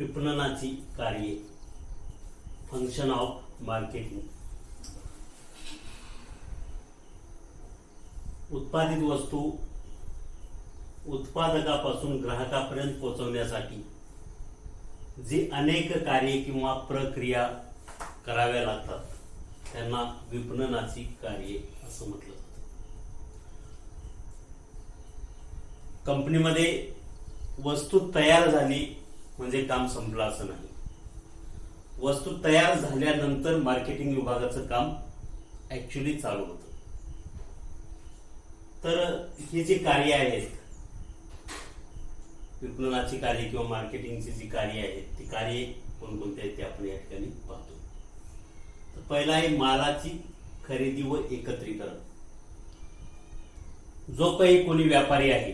विपणनाची कार्ये. Function of marketing उत्पादित वस्तू उत्पादकापासून ग्राहकापर्यंत पोहोचवण्यासाठी जी अनेक कार्ये किंवा प्रक्रिया कराव्या लागतात त्यांना विपणनाची कार्ये असं म्हटलं कंपनीमध्ये वस्तू तयार झाली म्हणजे काम संपलं असं नाही. वस्तू तयार झाल्यानंतर मार्केटिंग विभागाचं काम ऍक्च्युली चालू होतं. तर ही जी कार्य आहेत विपणनाची कार्य किंवा मार्केटिंगची जी कार्य आहेत ती कार्य कोणकोणती आहेत ते आपण या ठिकाणी पाहतो. तर पहिला आहे मालाची खरेदी व एकत्रीकरण. जो काही कोणी व्यापारी आहे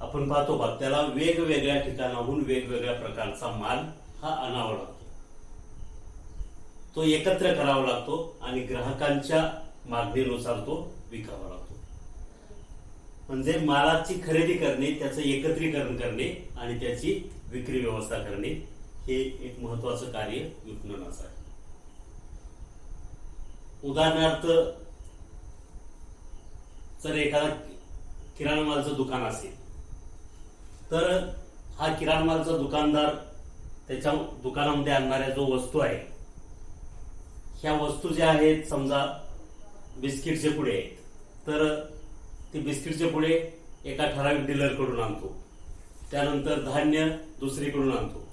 आपण पाहतो का त्याला वेगवेगळ्या ठिकाणाहून वेगवेगळ्या प्रकारचा माल हा आणावा लागतो. तो एकत्र करावा लागतो आणि ग्राहकांच्या मागणीनुसार तो विकावा लागतो. म्हणजे मालाची खरेदी करणे त्याचं एकत्रीकरण करणे आणि त्याची विक्री व्यवस्था करणे हे एक महत्वाचं कार्य विपणनाचं आहे. उदाहरणार्थ जर एखादा किराणा मालाचं दुकान असेल तर हा किराणा मालाचा दुकानदार त्याच्या दुकानामध्ये आणणाऱ्या जो वस्तू आहे ह्या वस्तू ज्या आहेत समजा बिस्किटचे पुढे आहेत तर ती बिस्किटचे पुढे एका ठराविक डीलरकडून आणतो. त्यानंतर धान्य दुसरीकडून आणतो.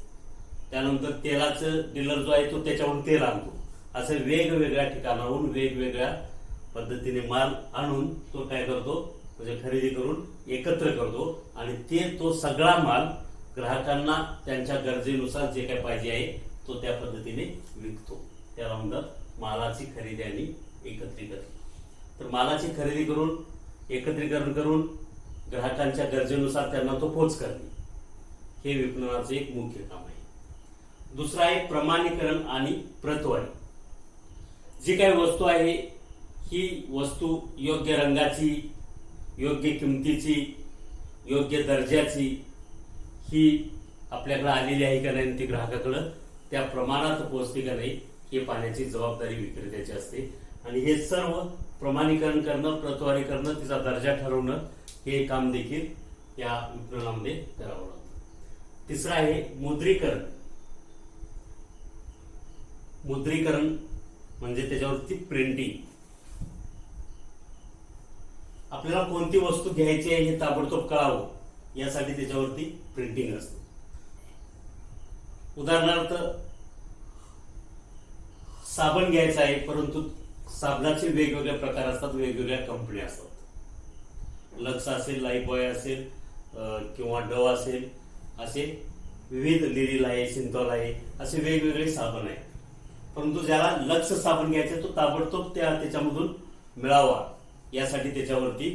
त्यानंतर तेलाचं डीलर जो आहे तो त्याच्यावरून तेल आणतो. असे वेगवेगळ्या ठिकाणाहून वेगवेगळ्या पद्धतीने माल आणून तो काय करतो म्हणजे खरेदी करून एकत्र करतो आणि ते तो सगळा माल ग्राहकांना त्यांच्या गरजेनुसार जे काय पाहिजे आहे तो त्या पद्धतीने विकतो. त्या राऊंडात मालाची खरेदी आणि एकत्रीकरण. तर मालाची खरेदी करून एकत्रीकरण करून ग्राहकांच्या गरजेनुसार त्यांना तो पोच करणे. हे विपणनाचे एक मुख्य काम आहे. दुसरं आहे प्रमाणीकरण आणि प्रतवारी. जी काही वस्तू आहे ही वस्तू योग्य रंगाची योग्य किमतीची योग्य दर्जाची ही आपल्याकडं आलेली आहे का नाही आणि ती ग्राहकाकडं त्या प्रमाणात पोहोचते का नाही हे पाहण्याची जबाबदारी विक्रेत्याची असते. आणि हे सर्व प्रमाणीकरण करणं प्रतवारी करणं तिचा दर्जा ठरवणं हे काम देखील या विपणनामध्ये करावं लागतं. तिसरं आहे मुद्रीकरण. मुद्रीकरण म्हणजे त्याच्यावरती प्रिंटिंग आपल्याला कोणती वस्तू घ्यायची आहे हे ताबडतोब कळावं. यासाठी त्याच्यावरती प्रिंटिंग असतं. उदाहरणार्थ साबण घ्यायचा आहे परंतु साबणाचे वेगवेगळे प्रकार असतात वेगवेगळ्या कंपन्या असतात. लक्स असेल लाईबॉय असेल किंवा डव असेल असे विविध लिरिल आहे सिंथॉल आहे असे वेगवेगळे साबण आहेत. परंतु ज्याला लक्ष साबण घ्यायचे तो ताबडतोब त्या त्याच्यामधून मिळावा. यासाठी त्याच्यावरती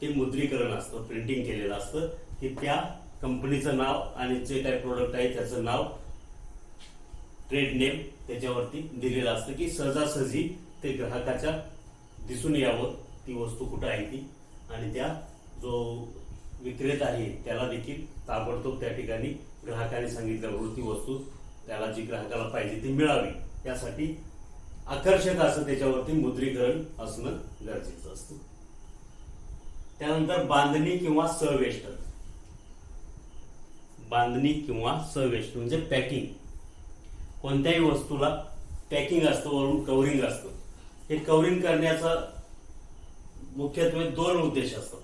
ते मुद्रीकरण असतं प्रिंटिंग केलेलं असतं. की त्या कंपनीचं नाव आणि जे काही प्रोडक्ट आहे त्याचं नाव ट्रेड नेम त्याच्यावरती दिलेलं असतं की सहजासहजी ते ग्राहकाच्या दिसून यावं ती वस्तू कुठं आहे ती. आणि त्या जो विक्रेता आहे त्याला देखील ताबडतोब त्या ठिकाणी ग्राहकाने सांगितल्यावर ती वस्तू त्याला जी ग्राहकाला पाहिजे ती मिळावी. यासाठी आकर्षक असं त्याच्यावरती मुद्रीकरण असणं गरजेचं असतं. त्यानंतर बांधणी किंवा सवेष्टन बांधणी किंवा सवेष्ट म्हणजे पॅकिंग कोणत्याही वस्तूला पॅकिंग असतं वरून कवरिंग असतं. हे कवरिंग करण्याचा मुख्यत्वे दोन उद्देश असतात.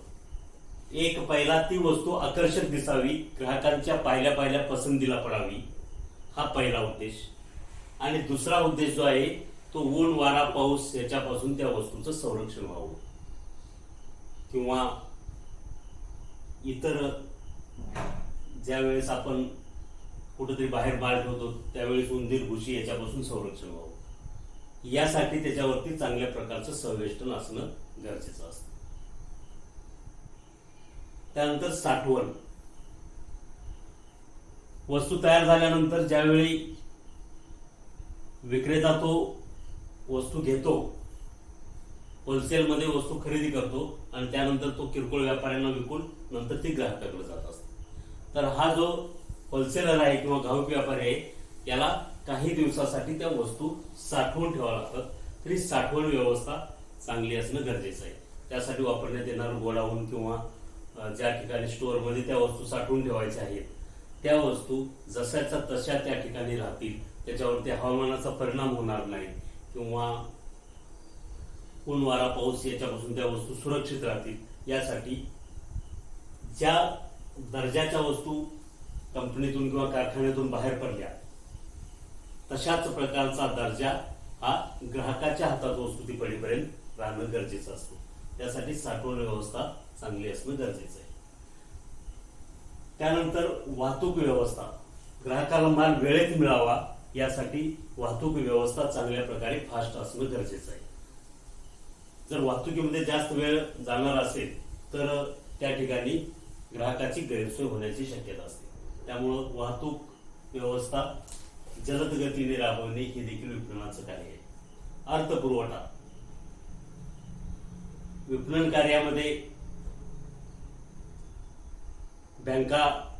एक पहिला ती वस्तू आकर्षक दिसावी ग्राहकांच्या पाहिल्या पाहिल्या पसंतीला पडावी. हा पहिला उद्देश. आणि दुसरा उद्देश जो आहे तो ऊन वारा पाऊस याच्यापासून त्या वस्तूचं संरक्षण व्हावं. किंवा इतर ज्या वेळेस आपण कुठेतरी बाहेर माल ठेवतो त्यावेळेस उंदीर भुशी याच्यापासून संरक्षण व्हावं. यासाठी त्याच्यावरती चांगल्या प्रकारचं संवेष्टन असणं गरजेचं असतं. त्यानंतर साठवण. वस्तू तयार झाल्यानंतर ज्यावेळी विक्रेता तो वस्तू घेतो. होलसेलमध्ये वस्तू खरेदी करतो आणि त्यानंतर तो किरकोळ व्यापाऱ्यांना विकून नंतर ती ग्राहकाकडे जात असते. तर हा जो होलसेलर आहे किंवा घाऊक व्यापारी आहे याला काही दिवसासाठी त्या वस्तू साठवून ठेवाव्या लागतात तरी साठवण व्यवस्था चांगली असणं गरजेचं आहे. त्यासाठी वापरण्यात येणारं गोडाऊन किंवा ज्या ठिकाणी स्टोअरमध्ये त्या वस्तू साठवून ठेवायच्या आहेत त्या वस्तू जशाच्या तशा त्या ठिकाणी राहतील. त्याच्यावरती हवामानाचा परिणाम होणार नाही. किंवा ऊन वारा पाऊस याच्यापासून त्या वस्तू सुरक्षित राहतील. यासाठी ज्या दर्जाच्या वस्तू कंपनीतून किंवा कारखान्यातून बाहेर पडल्या तशाच प्रकारचा दर्जा हा ग्राहकाच्या हातात वस्तू ती पडेपर्यंत राहणं गरजेचं असतं. त्यासाठी साठवण व्यवस्था चांगली असणं गरजेचं आहे. त्यानंतर वाहतूक व्यवस्था. ग्राहकाला माल वेळेत मिळावा यासाठी वाहतूक व्यवस्था चांगल्या प्रकारे फास्ट असणं गरजेचं आहे. जर वाहतुकीमध्ये जास्त वेळ जाणार असेल तर त्या ठिकाणी ग्राहकाची गैरसोय होण्याची शक्यता असते. त्यामुळं वाहतूक व्यवस्था जलदगतीने राबवणे हे देखील विपणनाचं कार्य आहे. अर्थपुरवठा. विपणन कार्यामध्ये बँका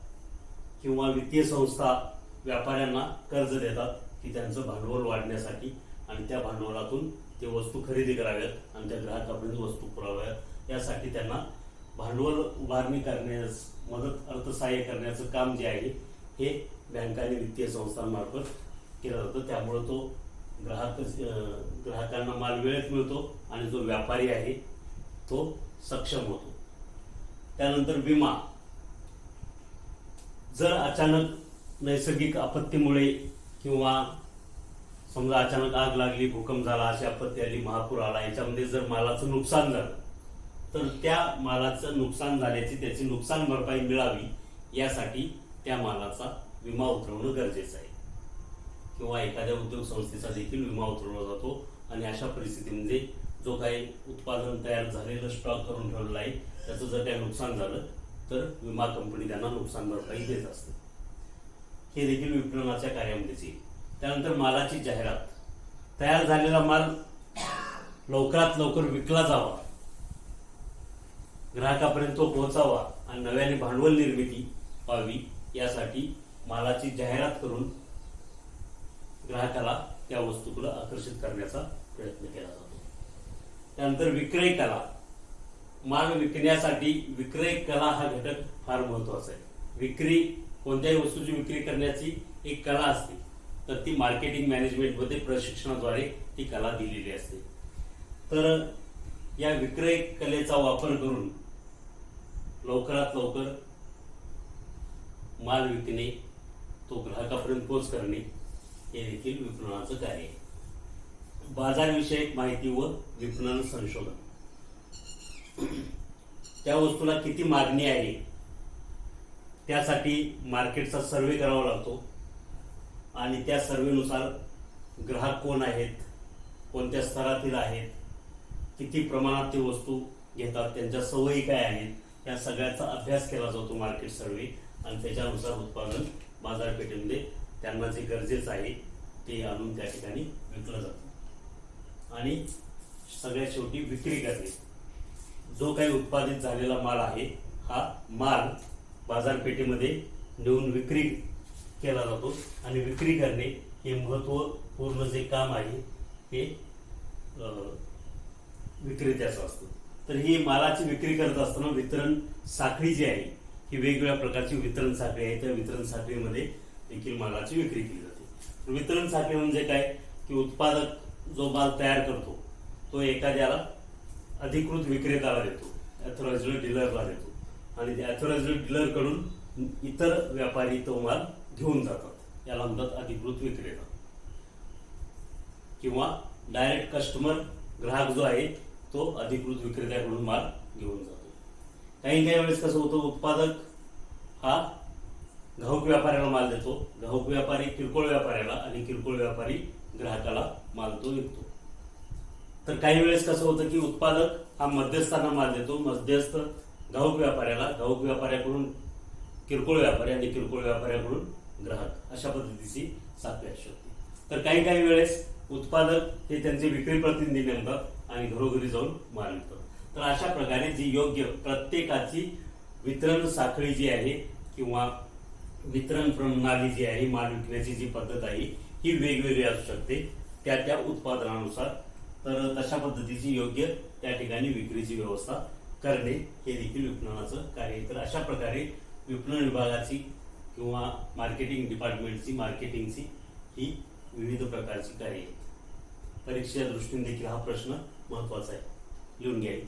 किंवा वित्तीय संस्था व्यापाऱ्यांना कर्ज देतात की त्यांचं भांडवल वाढण्यासाठी आणि त्या भांडवलातून ते वस्तू खरेदी कराव्यात आणि त्या ग्राहकापर्यंत वस्तू पुराव्यात यासाठी त्यांना भांडवल उभारणी करण्यास मदत अर्थसहाय्य करण्याचं काम जे आहे हे बँका आणि वित्तीय संस्थांमार्फत केलं जातं. त्यामुळं तो ग्राहक ग्राहकांना माल वेळेत मिळतो आणि जो व्यापारी आहे तो सक्षम होतो. त्यानंतर विमा. जर अचानक नैसर्गिक आपत्तीमुळे किंवा समजा अचानक आग लागली भूकंप झाला अशी आपत्ती आली महापूर आला याच्यामध्ये जर मालाचं नुकसान झालं तर त्या मालाचं नुकसान झाल्याची त्याची नुकसान भरपाई मिळावी यासाठी त्या मालाचा विमा उतरवणं गरजेचं आहे. किंवा एखाद्या उद्योग संस्थेचा देखील विमा उतरवला जातो आणि अशा परिस्थितीमध्ये जो काही उत्पादन तयार झालेलं स्टॉक करून ठेवलेला आहे त्याचं जर काही नुकसान झालं तर विमा कंपनी त्यांना नुकसान भरपाई देत असते. हे देखील विपणनाच्या कार्यामध्येच येईल. त्यानंतर मालाची जाहिरात. तयार झालेला माल लवकरात लवकर विकला जावा. ग्राहकापर्यंत तो पोहोचावा आणि नव्याने भांडवल निर्मिती व्हावी यासाठी मालाची जाहिरात करून ग्राहकाला त्या वस्तूला आकर्षित करण्याचा प्रयत्न केला जातो. त्यानंतर विक्रय कला. माल विकण्यासाठी विक्रय कला हा घटक फार महत्त्वाचा आहे. विक्री कोणत्याही वस्तूची विक्री करण्याची एक कला असते तर ती मार्केटिंग मॅनेजमेंटमध्ये प्रशिक्षणाद्वारे ती कला दिलेली असते. तर या विक्रय कलेचा वापर करून लवकरात लवकर माल विकणे तो ग्राहकापर्यंत पोच करणे हे देखील विपणनाचं कार्य आहे. बाजारविषयक माहिती व विपणन संशोधन. त्या वस्तूला किती मागणी आहे त्यासाठी मार्केटचा सर्वे करावा लागतो. आणि त्या सर्वेनुसार ग्राहक कोण आहेत कोणत्या स्तरातील आहेत किती प्रमाणात ते वस्तू घेतात त्यांच्या सवयी काय आहेत या सगळ्याचा अभ्यास केला जातो मार्केट सर्वे आणि त्याच्यानुसार उत्पादन बाजारपेठेमध्ये त्यांना जे गरजेचं आहे ते आणून त्या ठिकाणी विकलं जातं. आणि सगळ्यात शेवटी विक्री करणे. जो काही उत्पादित झालेला माल आहे हा माल बाजारपेठेमध्ये नेऊन विक्री केला जातो आणि विक्री करणे हे महत्त्वपूर्ण जे काम आहे हे विक्रेत्याचं असतं. तर ही मालाची विक्री करत असताना वितरण साखळी जी आहे ही वेगवेगळ्या प्रकारची वितरण साखळी आहे. त्या वितरण साखळीमध्ये देखील मालाची विक्री केली जाते. वितरण साखळी म्हणजे काय? की उत्पादक जो माल तयार करतो तो एखाद्याला अधिकृत विक्रेत्याला देतो अथॉराइज्ड डीलरला देतो. आणि त्या डीलरकडून इतर व्यापारी तो माल घेऊन जातात. याला म्हणतात अधिकृत विक्रेता. किंवा डायरेक्ट कस्टमर ग्राहक जो आहे तो अधिकृत विक्रेत्याकडून माल घेऊन जातो. काही काही वेळेस कसं होतं उत्पादक हा घाऊक व्यापाऱ्याला माल देतो. घाऊक व्यापारी किरकोळ व्यापाऱ्याला आणि किरकोळ व्यापारी ग्राहकाला माल तो विकतो. तर काही वेळेस कसं होतं की उत्पादक हा मध्यस्थांना माल देतो. मध्यस्थ घाऊक व्यापाऱ्याला घाऊक व्यापाऱ्याकडून किरकोळ व्यापारी आणि किरकोळ व्यापाऱ्याकडून ग्राहक अशा पद्धतीची साखळी असू शकते. तर काही काही वेळेस उत्पादक हे त्यांचे विक्री प्रतिनिधी नेमतात आणि घरोघरी जाऊन माल विकतात. तर अशा प्रकारे जी योग्य प्रत्येकाची वितरण साखळी जी आहे किंवा वितरण प्रणाली जी आहे माल विकण्याची जी पद्धत आहे ही वेगवेगळी असू शकते. त्या त्या उत्पादनानुसार. तर तशा पद्धतीची योग्य त्या ठिकाणी विक्रीची व्यवस्था करणे हे देखील विपणनाचं कार्य आहे. तर अशा प्रकारे विपणन विभागाची किंवा मार्केटिंग डिपार्टमेंटची मार्केटिंगची ही विविध प्रकारची कार्य आहेत परीक्षेच्या दृष्टीने देखील हा प्रश्न महत्त्वाचा आहे. लिहून घ्यायला